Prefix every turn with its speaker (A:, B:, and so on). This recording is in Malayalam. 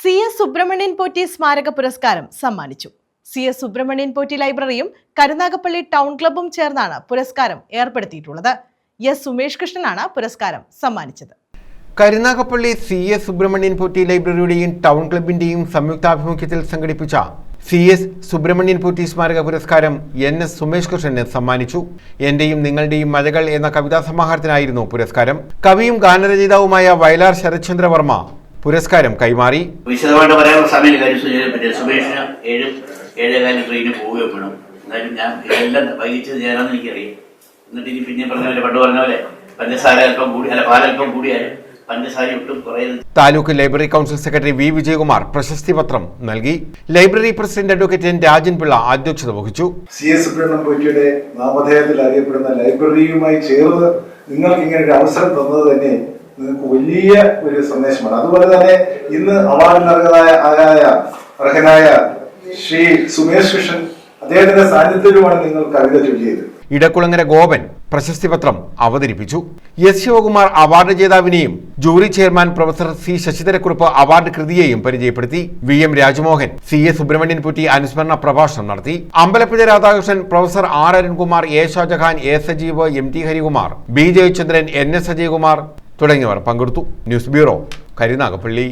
A: സി എസ് സുബ്രഹ്മണ്യൻ പോറ്റി സ്മാരക പുരസ്കാരം സമ്മാനിച്ചു. സി എസ് സുബ്രഹ്മണ്യൻ പോറ്റി ലൈബ്രറിയും കരുനാഗപ്പള്ളി ടൗൺ ക്ലബ്ബും ചേർന്നാണ് പുരസ്കാരം ഏർപ്പെടുത്തിയിട്ടുള്ളത്. എസ് സുമേഷ് കൃഷ്ണനാണ് പുരസ്കാരം സമ്മാനിച്ചത്.
B: കരുനാഗപ്പള്ളി സി എസ് സുബ്രഹ്മണ്യൻ പോറ്റി ലൈബ്രറിയുടെയും ടൗൺ ക്ലബിന്റെയും സംയുക്താഭിമുഖ്യത്തിൽ സംഘടിപ്പിച്ച സി എസ് സുബ്രഹ്മണ്യൻ പോറ്റി സ്മാരക പുരസ്കാരം എൻ എസ് സുമേഷ് കൃഷ്ണന് സമ്മാനിച്ചു. എന്റെയും നിങ്ങളുടെയും മഴകൾ എന്ന കവിതാ സമാഹാരത്തിനായിരുന്നു പുരസ്കാരം. കവിയും ഗാനരചയിതാവുമായ വയലാർ ശരത്ചന്ദ്ര വർമ്മ പുരസ്കാരം കൈമാറി.
C: വിശദമായിട്ട് പറയാനുള്ള സമയം കാര്യം സുമേഷിന് ഏഴ് ഏഴേകാലിന് ട്രെയിനിന് പോവുകയും വേണം. എന്തായാലും ഞാൻ ഇതെല്ലാം വൈകിച്ചത് ഞാനാണെന്ന് എനിക്കറിയാം. എന്നിട്ട് ഇനി പിന്നെ പറഞ്ഞ പോലെ പണ്ട് പറഞ്ഞ പോലെ പഞ്ചസാര അല്പം കൂടി അല്ല പാലല്പം കൂടിയാലും
B: taluk library council secretary V Vijayakumar പ്രശസ്തി പത്രം നൽകി. Library president advocate N Rajan Pillai അധ്യക്ഷത വഹിച്ചു.
D: സി എസ് പോറ്റിയുടെ നാമധേയത്തിൽ അറിയപ്പെടുന്ന ലൈബ്രറിയുമായി ചേർന്ന് നിങ്ങൾക്ക് ഇങ്ങനെ ഒരു അവസരം തന്നത് തന്നെ നിങ്ങൾക്ക് വലിയ ഒരു സന്ദേശമാണ്. അതുപോലെ തന്നെ ഇന്ന് അവാർഡ് അർഹനായ ആയ അർഹനായ ശ്രീ സുമേഷ് കൃഷ്ണൻ അദ്ദേഹത്തിന്റെ സാന്നിധ്യത്തിലുമാണ് നിങ്ങൾ കവിത ചൊല്ലിയത്.
B: ഇടക്കുളങ്ങര ഗോപൻ പ്രശസ്തി പത്രം അവതരിപ്പിച്ചു. S. Sivakumar award ജേതാവിനെയും jury chairman professor C. Sasidharakurup award കൃതിയെയും പരിചയപ്പെടുത്തി. V. M. Rajamohan C. A. Subrahmanian Potti അനുസ്മരണ പ്രഭാഷണം നടത്തി. Ambalappuzha Radhakrishnan professor R. Arunkumar A. Shajahan A. Sajeev M. T. Harikumar B. Jayachandran N. S. Ajayakumar തുടങ്ങിയവർ പങ്കെടുത്തു. News bureau Karunagappally.